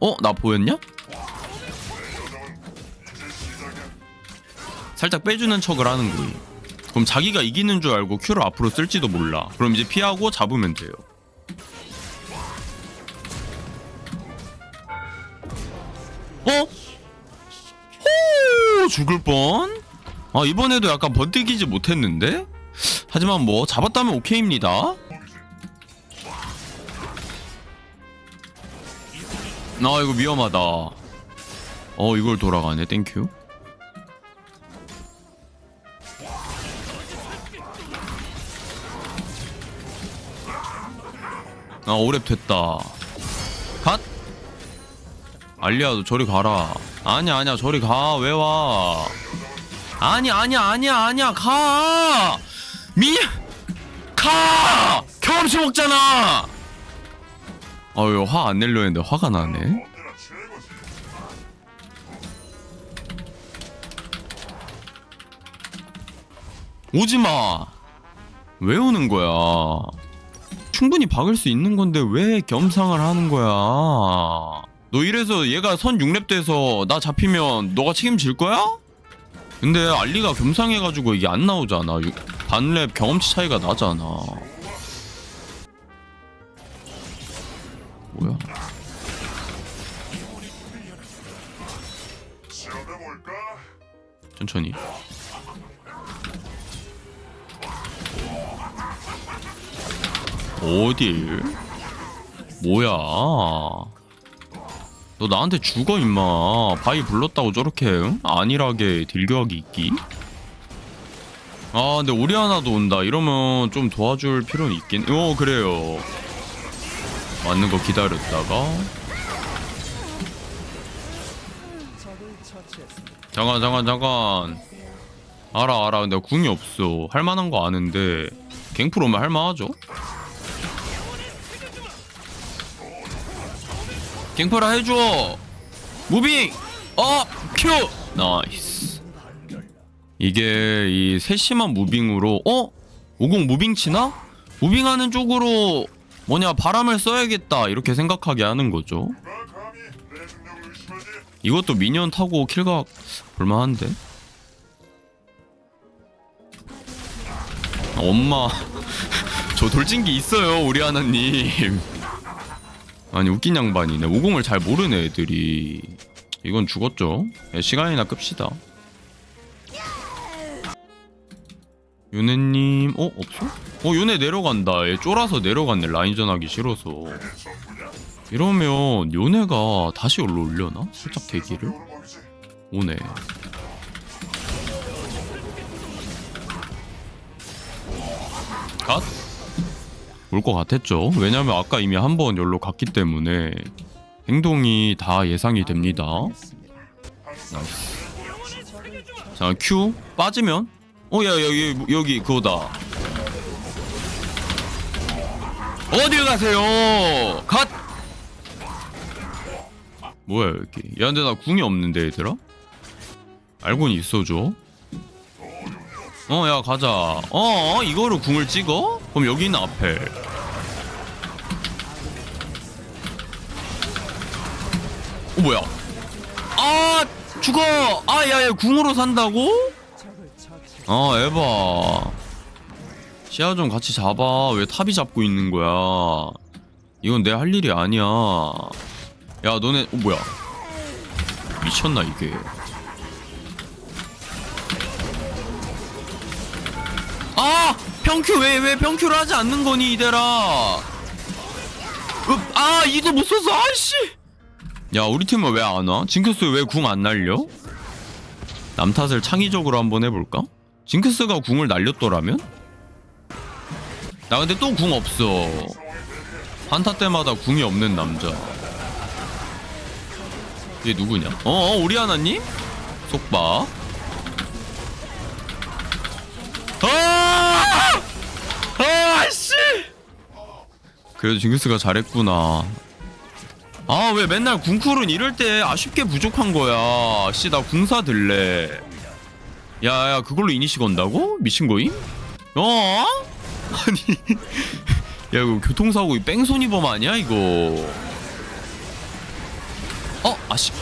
어? 나 보였냐? 살짝 빼주는 척을 하는 거예요. 그럼 자기가 이기는 줄 알고 큐를 앞으로 쓸지도 몰라. 그럼 이제 피하고 잡으면 돼요. 어? 호! 죽을 뻔? 아, 이번에도 약간 번뜩이지 못했는데? 하지만 뭐, 잡았다면 오케이입니다. 아, 이거 위험하다. 어, 이걸 돌아가네. 땡큐. 아, 오랩 됐다. 갓! 알리야도 저리 가라. 아니야, 아니야, 저리 가. 왜 와? 아니야, 아니야, 아니야, 아니야, 가! 미! 가! 경험치 먹잖아! 어휴, 화안 내려 했는데 화가 나네. 오지 마! 왜 오는 거야? 충분히 박을 수 있는 건데 왜 겸상을 하는 거야? 너 이래서 얘가 선 6렙 돼서 나 잡히면 너가 책임질 거야? 근데 알리가 겸상해가지고 이게 안 나오잖아. 유- 반랩 경험치 차이가 나잖아. 뭐야? 천천히. 어딜? 뭐야? 너 나한테 죽어 임마. 바위 불렀다고 저렇게 응? 안일하게 딜교하기 있기? 아 근데 오리아나도 온다. 이러면 좀 도와줄 필요는 있긴. 어 그래요. 맞는 거 기다렸다가. 잠깐 잠깐 잠깐. 알아 알아. 근데 궁이 없어. 할 만한 거 아는데 갱플 오면 할 만하죠? 갱플아 해줘. 무빙. 어 큐. 나이스. 이게 이 세심한 무빙으로 어? 50 무빙 치나? 무빙하는 쪽으로 뭐냐 바람을 써야겠다 이렇게 생각하게 하는 거죠. 이것도 미니언 타고 킬각 볼만한데? 엄마 저 돌진기 있어요 우리 하나님. 아니 웃긴 양반이네. 50을 잘 모르네 애들이. 이건 죽었죠. 예, 시간이나 끕시다 요네님 어? 없어? 어 요네 내려간다 얘 쫄아서 내려갔네 라인전 하기 싫어서 이러면 요네가 다시 올라올려나? 살짝 대기를 오네 갓? 올 것 같았죠 왜냐면 아까 이미 한 번 열로 갔기 때문에 행동이 다 예상이 됩니다 나이스 자 Q 빠지면 어야 여기 여기 그거다. 어딜 가세요? 갓! 뭐야 여기 야 근데 나 궁이 없는데 얘들아? 알고는 있어줘. 어 야 가자. 어 이거로 궁을 찍어? 그럼 여기 있는 앞에. 어 뭐야? 아 죽어! 아 야야 궁으로 산다고? 아 에바. 시야 좀 같이 잡아. 왜 탑이 잡고 있는 거야? 이건 내 할 일이 아니야. 야 너네 어 뭐야? 미쳤나 이게? 아! 평큐 왜 왜 평큐를 하지 않는 거니 이대라? 읍, 아 이도 못 써서 아씨! 야 우리 팀은 왜 안 와? 징크스 왜 궁 안 날려? 남 탓을 창의적으로 한번 해볼까? 징크스가 궁을 날렸더라면? 나 근데 또 궁 없어 한타 때마다 궁이 없는 남자 얘 누구냐? 어어 우리 하나님? 속박 아! 아씨! 그래도 징크스가 잘했구나. 아 왜 맨날 궁쿨은 이럴 때 아쉽게 부족한 거야. 씨 나 궁사 들래. 야야 그걸로 이니시 건다고? 미친 거임? 어? 아니 야 이거 교통사고 이 뺑소니범 아니야 이거? 어 아씨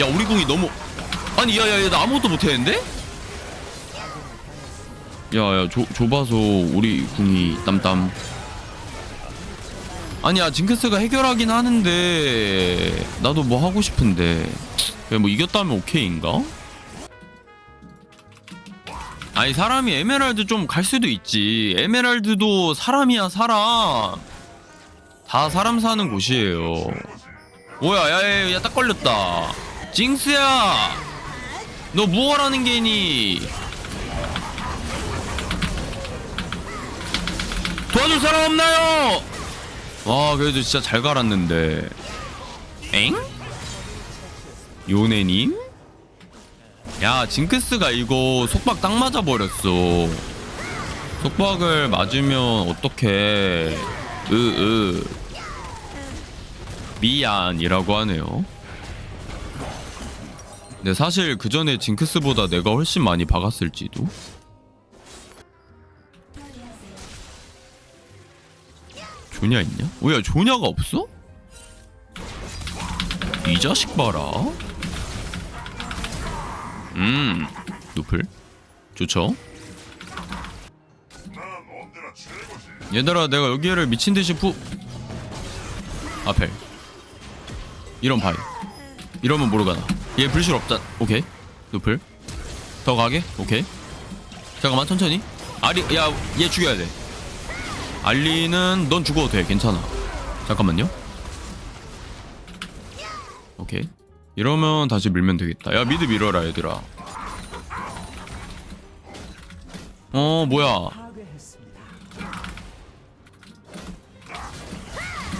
야 우리 궁이 너무 아니 야야야 나 아무것도 못했는데 야야 좁아서 우리 궁이 땀땀 아니야 징크스가 해결하긴 하는데 나도 뭐 하고 싶은데 그냥 뭐 이겼다면 오케이인가? 아니 사람이 에메랄드 좀 갈 수도 있지. 에메랄드도 사람이야 사람. 다 사람 사는 곳이에요. 뭐야 야야야 딱 걸렸다. 징스야! 너 무엇하는 게니? 도와줄 사람 없나요? 와 그래도 진짜 잘 갈았는데. 엥? 요네님? 야 징크스가 이거 속박 딱 맞아버렸어. 속박을 맞으면 어떡해. 으으. 미안이라고 하네요. 근데 사실 그 전에 징크스보다 내가 훨씬 많이 박았을지도. 조냐 있냐? 뭐야 조냐가 없어? 이 자식 봐라 음 노플. 좋죠? 얘들아 내가 여기를 미친 듯이 푸 아펠 이런 바이 이러면 모르가나? 얘 불실 없다. 오케이. 노플. 더 가게? 오케이. 잠깐만 천천히. 아리 야 얘 죽여야 돼. 알리는 넌 죽어도 돼. 괜찮아. 잠깐만요. 오케이. 이러면 다시 밀면 되겠다. 야 미드 밀어라 얘들아 어 뭐야?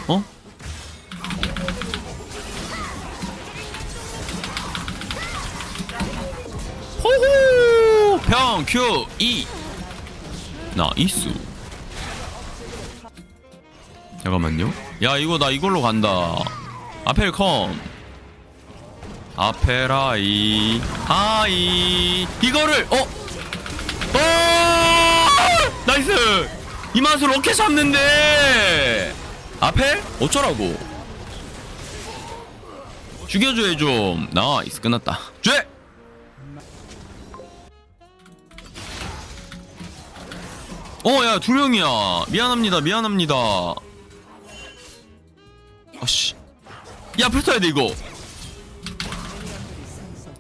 어? 호호! 평큐 2 나이스. 잠깐만요. 야 이거 나 이걸로 간다. 아펠 컴. 아페라이. 하이. 이거를 어? 어 나이스 이 맛을 어떻게 잡는데 아펠 어쩌라고 죽여줘 좀 나이스 끝났다 죄 어, 야, 두 명이야. 미안합니다, 미안합니다. 아씨. 야, 불타야 돼, 이거.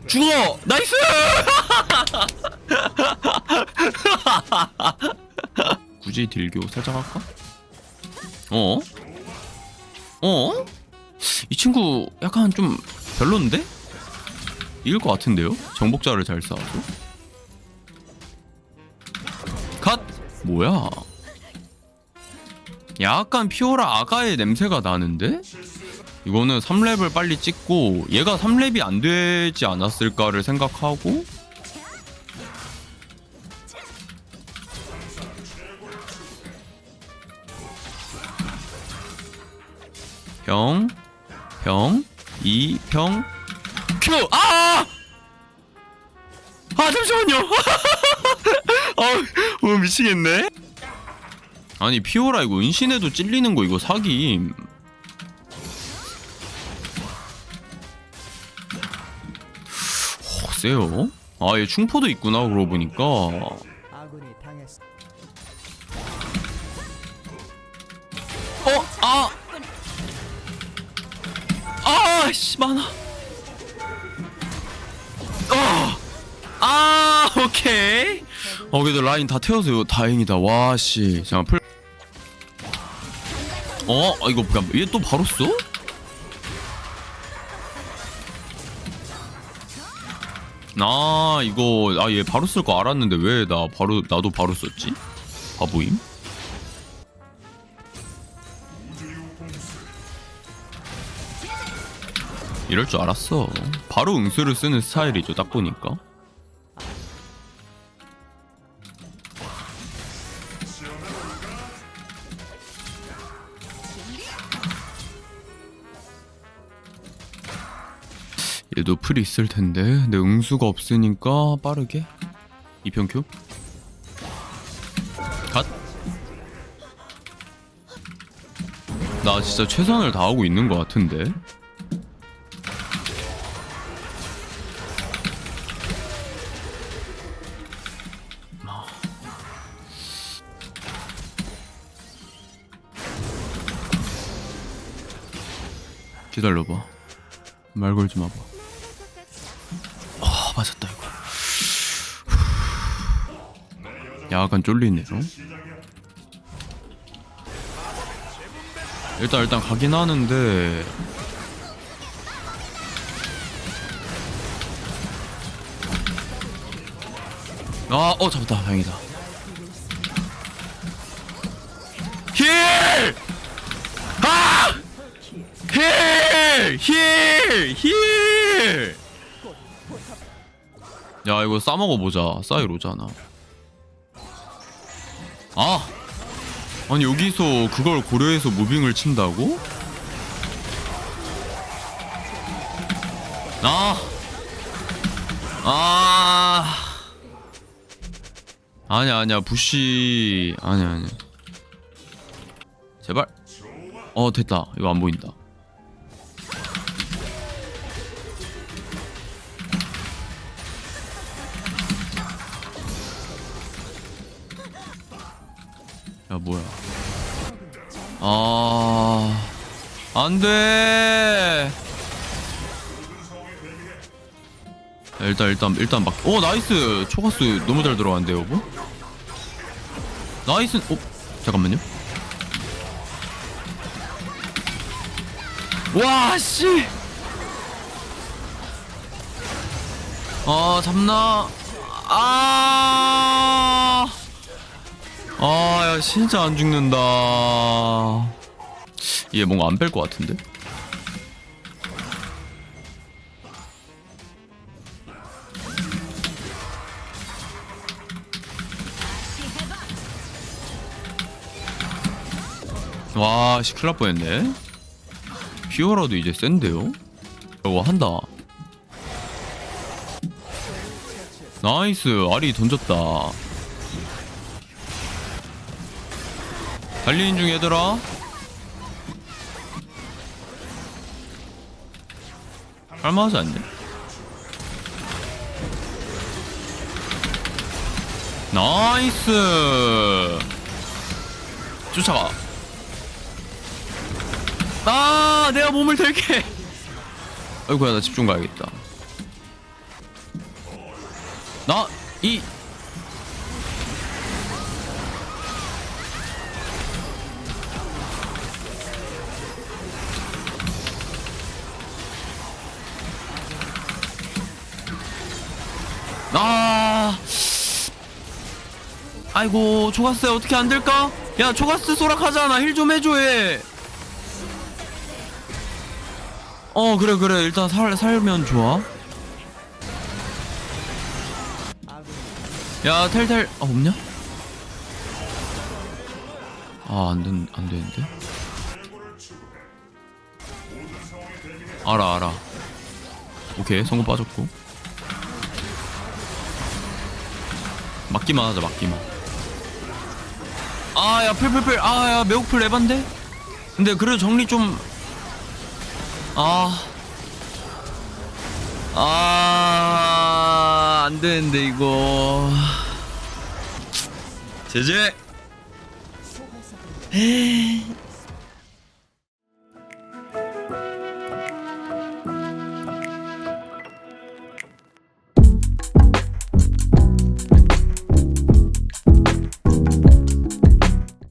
죽어! 나이스! 굳이 딜교 살짝 할까? 어? 어? 이 친구 약간 좀 별론데? 이길 것 같은데요? 정복자를 잘 쌓아서. 컷! 뭐야? 약간 피오라 아가의 냄새가 나는데? 이거는 3렙을 빨리 찍고 얘가 3렙이 안 되지 않았을까를 생각하고 평, 평, 이, 평, 큐! 아! 아, 잠시만요! 어, 어, 미치겠네? 아니, 피오라 이거 은신에도 찔리는 거 이거 사기임. 어, 세요? 아, 얘 충포도 있구나, 그러고 보니까. 어, 아! 아, 씨, 많아. 어! 아, 오케이. 어, 그래도 라인 다 태워서 다행이다. 와, 씨. 잠깐, 풀. 어, 아, 이거, 얘또 바로 써? 아, 이거, 아, 얘 바로 쓸 거 알았는데 왜 나 바로, 나도 바로 썼지? 바보임? 이럴 줄 알았어. 바로 응수를 쓰는 스타일이죠, 딱 보니까. 얘도 풀이 있을 텐데, 근데 응수가 없으니까 빠르게 이평큐. 갓. 나 진짜 최선을 다하고 있는 것 같은데. 기다려봐 말 걸지 마봐 아 맞았다 이거 약간 쫄리네요 일단 일단 가긴 하는데 아, 어 잡았다. 다행이다. 힐! 아! 힐! 힐! 힐! 야, 이거 싸먹어 보자. 사이로잖아. 아! 아니 여기서 그걸 고려해서 무빙을 친다고? 아! 아! 아니야 아니야 부시 아니야 아니야 제발 어 됐다 이거 안 보인다 야 뭐야 아 안돼 일단 일단 일단 막. 오 나이스 초가스 너무 잘 들어갔는데 여보. 나이스. 어 잠깐만요. 와 씨. 아 잡나. 아. 아, 야, 진짜 안 죽는다. 얘 뭔가 안 뺄 것 같은데? 와, 씨, 날 뻔했네. 피오라도 이제 센데요? 저거 한다. 나이스, 아리 던졌다. 달리는 중 얘들아. 할만하지 않냐? 나이스! 쫓아가. 아, 내가 몸을 들게. 아이고야, 나 집중 가야겠다. 나, 이, 아, 아이고, 초가스 어떻게 안 될까? 야, 초가스 소락하잖아. 힐 좀 해줘, 얘. 어, 그래, 그래. 일단 살, 살면 좋아. 야, 텔텔, 아, 없냐? 아, 안 된, 안 되는데? 알아, 알아. 오케이, 성공 빠졌고. 맞기만 하자, 맞기만. 아, 야, 풀풀풀. 아, 야, 매혹풀 에반데? 근데 그래도 정리 좀. 아. 아, 안 되는데, 이거. 제제! 에이.